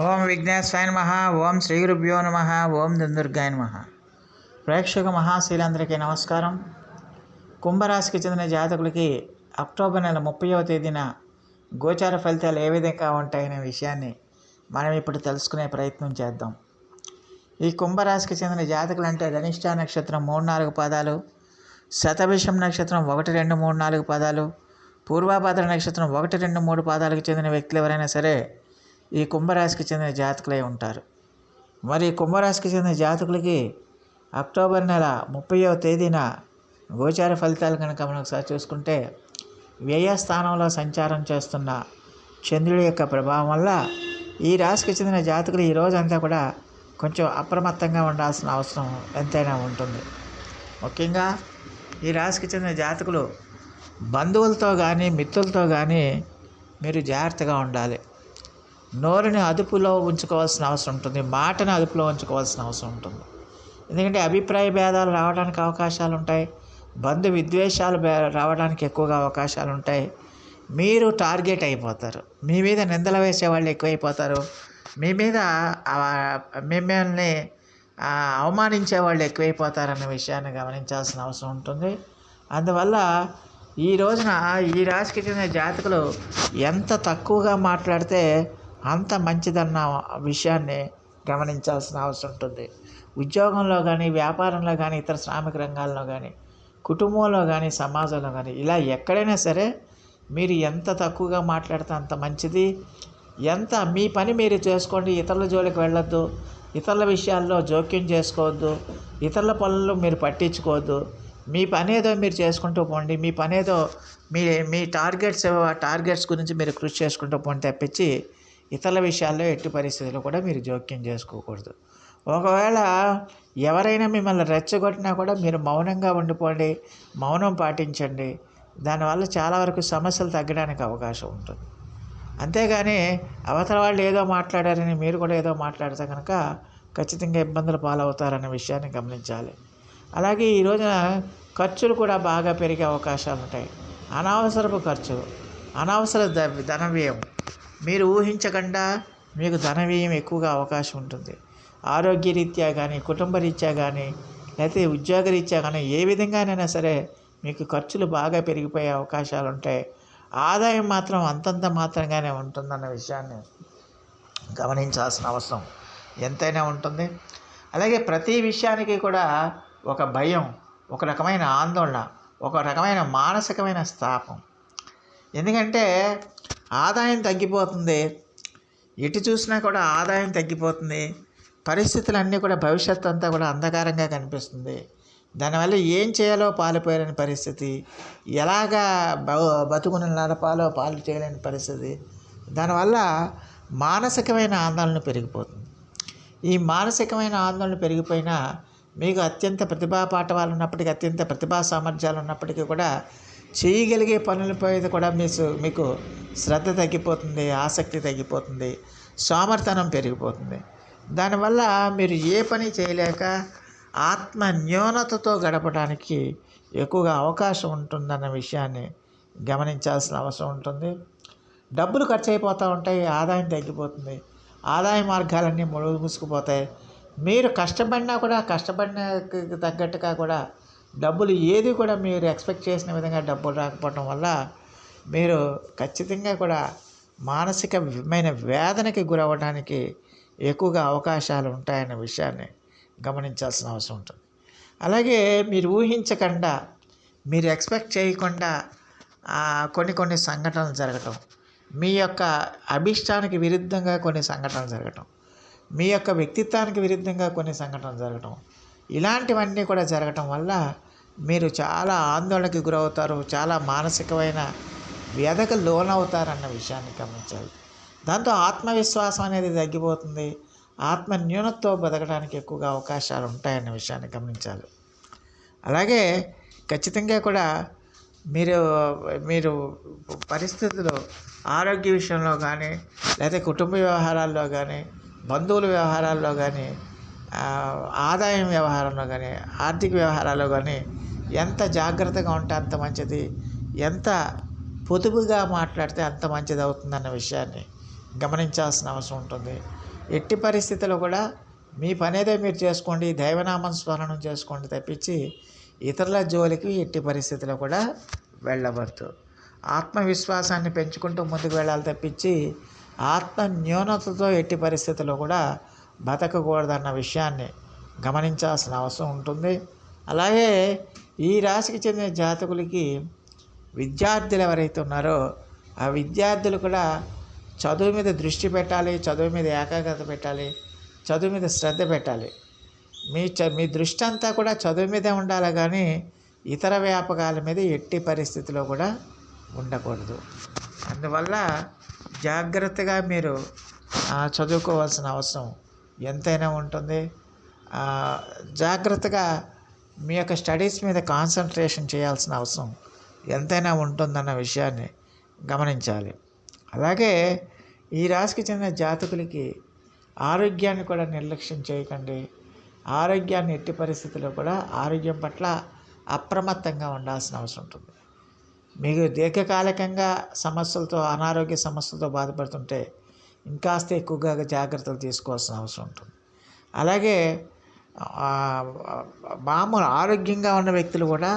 ఓం విఘ్నేశ్వరాయ నమ ఓం శ్రీ గురుభ్యో నమ ఓం దుందుర్గాయ నమ. ప్రేక్షక మహాశీలందరికీ నమస్కారం. కుంభరాశికి చెందిన జాతకులకి అక్టోబర్ నెల ముప్పైవ తేదీన గోచార ఫలితాలు ఏ విధంగా ఉంటాయనే విషయాన్ని మనం ఇప్పుడు తెలుసుకునే ప్రయత్నం చేద్దాం. ఈ కుంభరాశికి చెందిన జాతకులు అంటే ధనిష్ట నక్షత్రం మూడు నాలుగు పదాలు శతభిషం నక్షత్రం ఒకటి రెండు మూడు నాలుగు పదాలు పూర్వాభాద్ర నక్షత్రం ఒకటి రెండు మూడు పాదాలకు చెందిన వ్యక్తులు ఎవరైనా సరే ఈ కుంభరాశికి చెందిన జాతకులై ఉంటారు. మరి కుంభరాశికి చెందిన జాతకులకి అక్టోబర్ నెల ముప్పైవ తేదీన గోచార ఫలితాలు కనుక మనం ఒకసారి చూసుకుంటే వ్యయ స్థానంలో సంచారం చేస్తున్న చంద్రుడి యొక్క ప్రభావం వల్ల ఈ రాశికి చెందిన జాతకులు ఈ రోజంతా కూడా కొంచెం అప్రమత్తంగా ఉండాల్సిన అవసరం ఎంతైనా ఉంటుంది. ముఖ్యంగా ఈ రాశికి చెందిన జాతకులు బంధువులతో కానీ మిత్రులతో కానీ మీరు జాగ్రత్తగా ఉండాలి. నోరుని అదుపులో ఉంచుకోవాల్సిన అవసరం ఉంటుంది మాటని అదుపులో ఉంచుకోవాల్సిన అవసరం ఉంటుంది. ఎందుకంటే అభిప్రాయ భేదాలు రావడానికి అవకాశాలు ఉంటాయి బంధు విద్వేషాలు రావడానికి ఎక్కువగా అవకాశాలు ఉంటాయి. మీరు టార్గెట్ అయిపోతారు. మీ మీద నిందలు వేసే వాళ్ళు ఎక్కువైపోతారు. మీ మీద మిమ్మల్ని అవమానించే వాళ్ళు ఎక్కువైపోతారన్న విషయాన్ని గమనించాల్సిన అవసరం ఉంటుంది. అందువల్ల ఈ రోజున ఈ రాశికి చెందిన జాతకులు ఎంత తక్కువగా మాట్లాడితే అంత మంచిదన్న విషయాన్ని గమనించాల్సిన అవసరం ఉంటుంది. ఉద్యోగంలో కానీ వ్యాపారంలో కానీ ఇతర శ్రామిక రంగాల్లో కానీ కుటుంబంలో కానీ సమాజంలో కానీ ఇలా ఎక్కడైనా సరే మీరు ఎంత తక్కువగా మాట్లాడితే అంత మంచిది. ఎంత మీ పని మీరు చేసుకోండి ఇతరుల జోలికి వెళ్ళొద్దు ఇతరుల విషయాల్లో జోక్యం చేసుకోవద్దు ఇతరుల పనులు మీరు పట్టించుకోవద్దు. మీ పనేదో మీరు చేసుకుంటూ పోండి మీ పనేదో మీ మీ టార్గెట్స్ టార్గెట్స్ గురించి మీరు కృషి చేసుకుంటూ పోండి తప్పించి ఇతరుల విషయాల్లో ఎట్టి పరిస్థితుల్లో కూడా మీరు జోక్యం చేసుకోకూడదు. ఒకవేళ ఎవరైనా మిమ్మల్ని రెచ్చగొట్టినా కూడా మీరు మౌనంగా ఉండిపోండి మౌనం పాటించండి. దానివల్ల చాలా వరకు సమస్యలు తగ్గడానికి అవకాశం ఉంటుంది. అంతేగాని అవతల వాళ్ళు ఏదో మాట్లాడారని మీరు కూడా ఏదో మాట్లాడితే కనుక ఖచ్చితంగా ఇబ్బందులు పాలవుతారనే విషయాన్ని గమనించాలి. అలాగే ఈ రోజున ఖర్చులు కూడా బాగా పెరిగే అవకాశాలు ఉంటాయి అనవసరపు ఖర్చులు అనవసర ద ధన వ్యయం. మీరు ఊహించకుండా మీకు ధన వ్యయం ఎక్కువగా అవకాశం ఉంటుంది. ఆరోగ్యరీత్యా కానీ కుటుంబ రీత్యా కానీ లేకపోతే ఉద్యోగరీత్యా కానీ ఏ విధంగానైనా సరే మీకు ఖర్చులు బాగా పెరిగిపోయే అవకాశాలు ఉంటాయి ఆదాయం మాత్రం అంతంత మాత్రంగానే ఉంటుందన్న విషయాన్ని గమనించాల్సిన అవసరం ఎంతైనా ఉంటుంది. అలాగే ప్రతి విషయానికి కూడా ఒక భయం ఒక రకమైన ఆందోళన ఒక రకమైన మానసికమైన స్థాపం. ఎందుకంటే ఆదాయం తగ్గిపోతుంది. ఎటు చూసినా కూడా ఆదాయం తగ్గిపోతుంది. పరిస్థితులన్నీ కూడా భవిష్యత్తు అంతా కూడా అంధకారంగా కనిపిస్తుంది. దానివల్ల ఏం చేయాలో పాలుపోయలేని పరిస్థితి. ఎలాగా బ బతుకుని నడపాలో పాలు చేయలేని పరిస్థితి. దానివల్ల మానసికమైన ఆందోళన పెరిగిపోతుంది. ఈ మానసికమైన ఆందోళన పెరిగిపోయినా మీకు అత్యంత ప్రతిభా పాఠవాలు ఉన్నప్పటికీ అత్యంత ప్రతిభా సామర్థ్యాలు ఉన్నప్పటికీ కూడా చేయగలిగే పనులపై కూడా మీకు మీకు శ్రద్ధ తగ్గిపోతుంది ఆసక్తి తగ్గిపోతుంది సోమర్తనం పెరిగిపోతుంది. దానివల్ల మీరు ఏ పని చేయలేక ఆత్మ న్యూనతతో గడపడానికి ఎక్కువగా అవకాశం ఉంటుందన్న విషయాన్ని గమనించాల్సిన అవసరం ఉంటుంది. డబ్బులు ఖర్చు అయిపోతూ ఉంటాయి ఆదాయం తగ్గిపోతుంది. ఆదాయ మార్గాలన్నీ మూసుకుపోతాయి మీరు కష్టపడినా కూడా కష్టపడిన తగ్గట్టుగా కూడా డబ్బులు ఏది కూడా మీరు ఎక్స్పెక్ట్ చేసిన విధంగా డబ్బులు రాకపోవడం వల్ల మీరు ఖచ్చితంగా కూడా మానసికమైన వేదనకి గురవ్వడానికి ఎక్కువగా అవకాశాలు ఉంటాయన్న విషయాన్ని గమనించాల్సిన అవసరం ఉంటుంది. అలాగే మీరు ఊహించకుండా మీరు ఎక్స్పెక్ట్ చేయకుండా కొన్ని కొన్ని సంఘటనలు జరగటం మీ యొక్క అభిష్టానికి విరుద్ధంగా కొన్ని సంఘటనలు జరగటం మీ యొక్క వ్యక్తిత్వానికి విరుద్ధంగా కొన్ని సంఘటనలు జరగటం ఇలాంటివన్నీ కూడా జరగటం వల్ల మీరు చాలా ఆందోళనకి గురవుతారు చాలా మానసికమైన వ్యధకు లోనవుతారన్న విషయాన్ని గమనించాలి. దాంతో ఆత్మవిశ్వాసం అనేది తగ్గిపోతుంది. ఆత్మ న్యూనత్వ బతకడానికి ఎక్కువగా అవకాశాలు ఉంటాయన్న విషయాన్ని గమనించాలి. అలాగే ఖచ్చితంగా కూడా మీరు మీరు పరిస్థితులు ఆరోగ్య విషయంలో కానీ లేదా కుటుంబ వ్యవహారాల్లో కానీ బంధువుల వ్యవహారాల్లో కానీ ఆదాయం వ్యవహారంలో కానీ ఆర్థిక వ్యవహారాల్లో కానీ ఎంత జాగ్రత్తగా ఉంటే అంత మంచిది ఎంత పొదుపుగా మాట్లాడితే అంత మంచిది అవుతుందన్న విషయాన్ని గమనించాల్సిన అవసరం ఉంటుంది. ఎట్టి పరిస్థితుల్లో కూడా మీ పనేదో మీరు చేసుకోండి దైవనామం స్మరణం చేసుకోండి తప్పించి ఇతరుల జోలికి ఎట్టి పరిస్థితుల్లో కూడా వెళ్ళవద్దు. ఆత్మవిశ్వాసాన్ని పెంచుకుంటూ ముందుకు వెళ్ళాలి తప్పించి ఆత్మ న్యూనతతో ఎట్టి పరిస్థితుల్లో కూడా బతకకూడదన్న విషయాన్ని గమనించాల్సిన అవసరం ఉంటుంది. అలాగే ఈ రాశికి చెందిన జాతకులకి విద్యార్థులు ఎవరైతే ఉన్నారో ఆ విద్యార్థులు కూడా చదువు మీద దృష్టి పెట్టాలి చదువు మీద ఏకాగ్రత పెట్టాలి చదువు మీద శ్రద్ధ పెట్టాలి. మీ చ మీ దృష్టి అంతా కూడా చదువు మీదే ఉండాలి కానీ ఇతర వ్యాపకాల మీద ఎట్టి పరిస్థితిలో కూడా ఉండకూడదు. అందువల్ల జాగ్రత్తగా మీరు చదువుకోవాల్సిన అవసరం ఎంతైనా ఉంటుంది. జాగ్రత్తగా మీ యొక్క స్టడీస్ మీద కాన్సన్ట్రేషన్ చేయాల్సిన అవసరం. ఎంతైనా ఉంటుందన్న విషయాన్ని గమనించాలి. అలాగే ఈ రాశికి చెందిన జాతకులకి ఆరోగ్యాన్ని కూడా నిర్లక్ష్యం చేయకండి. ఆరోగ్యాన్ని ఎట్టి పరిస్థితుల్లో కూడా ఆరోగ్యం పట్ల అప్రమత్తంగా ఉండాల్సిన అవసరం ఉంటుంది. మీకు దీర్ఘకాలికంగా సమస్యలతో అనారోగ్య సమస్యలతో బాధపడుతుంటే ఇంకాస్త ఎక్కువగా జాగ్రత్తలు తీసుకోవాల్సిన అవసరం ఉంటుంది. అలాగే మామూలు ఆరోగ్యంగా ఉన్న వ్యక్తులు కూడా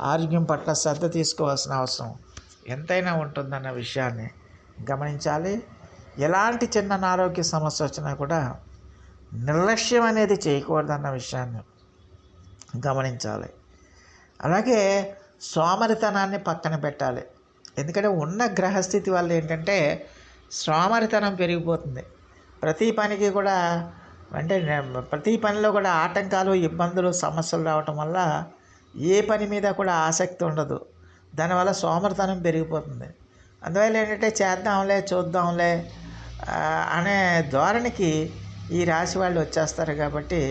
ఆరోగ్యం పట్ల శ్రద్ధ తీసుకోవాల్సిన అవసరం. ఎంతైనా ఉంటుందన్న విషయాన్ని గమనించాలి. ఎలాంటి చిన్న అనారోగ్య సమస్య వచ్చినా కూడా నిర్లక్ష్యం అనేది చేయకూడదన్న విషయాన్ని గమనించాలి. అలాగే సోమరితనాన్ని పక్కన పెట్టాలి. ఎందుకంటే ఉన్న గ్రహస్థితి వల్ల ఏంటంటే సోమరితనం పెరిగిపోతుంది. ప్రతి పనికి కూడా అంటే ప్రతి పనిలో కూడా ఆటంకాలు ఇబ్బందులు సమస్యలు రావటం వల్ల ఏ పని మీద కూడా ఆసక్తి ఉండదు. దానివల్ల సోమరితనం పెరిగిపోతుంది. అందువల్ల ఏంటంటే చేద్దాంలే చూద్దాంలే అనే ధోరణికి ఈ రాశి వాళ్ళు వచ్చేస్తారు కాబట్టి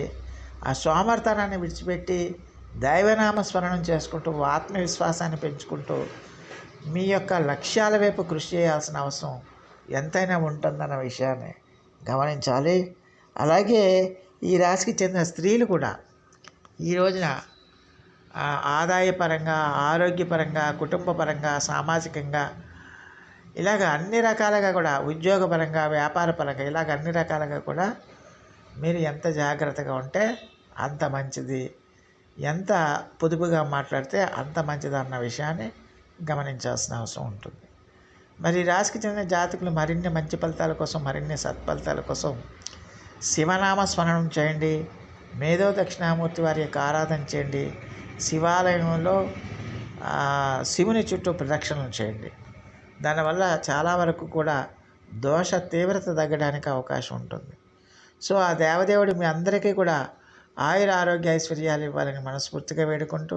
ఆ సోమర్తనాన్ని విడిచిపెట్టి దైవనామ స్మరణం చేసుకుంటూ ఆత్మవిశ్వాసాన్ని పెంచుకుంటూ మీ యొక్క లక్ష్యాల వైపు కృషి చేయాల్సిన అవసరం ఎంతైనా ఉంటుందన్న విషయాన్ని గమనించాలి. అలాగే ఈ రాశికి చెందిన స్త్రీలు కూడా ఈ రోజున ఆదాయపరంగా ఆరోగ్యపరంగా కుటుంబపరంగా సామాజికంగా ఇలాగ అన్ని రకాలుగా కూడా ఉద్యోగపరంగా వ్యాపారపరంగా ఇలాగ అన్ని రకాలుగా కూడా మీరు ఎంత జాగ్రత్తగా ఉంటే అంత మంచిది. ఎంత పొదుపుగా మాట్లాడితే అంత మంచిది అన్న విషయాన్ని గమనించాల్సిన అవసరం ఉంటుంది. మరి రాశికి చెందిన జాతకులు మరిన్ని మంచి ఫలితాల కోసం మరిన్ని సత్ఫలితాల కోసం శివనామ స్మరణం చేయండి. మేధో దక్షిణామూర్తి వారి యొక్క ఆరాధన చేయండి. శివాలయంలో శివుని చుట్టూ ప్రదక్షిణలు చేయండి. దానివల్ల చాలా వరకు కూడా దోష తీవ్రత తగ్గడానికి అవకాశం ఉంటుంది. సో ఆ దేవదేవుడు మీ అందరికీ కూడా ఆయుర ఆరోగ్య ఐశ్వర్యాలు ఇవ్వాలని మనస్ఫూర్తిగా వేడుకుంటూ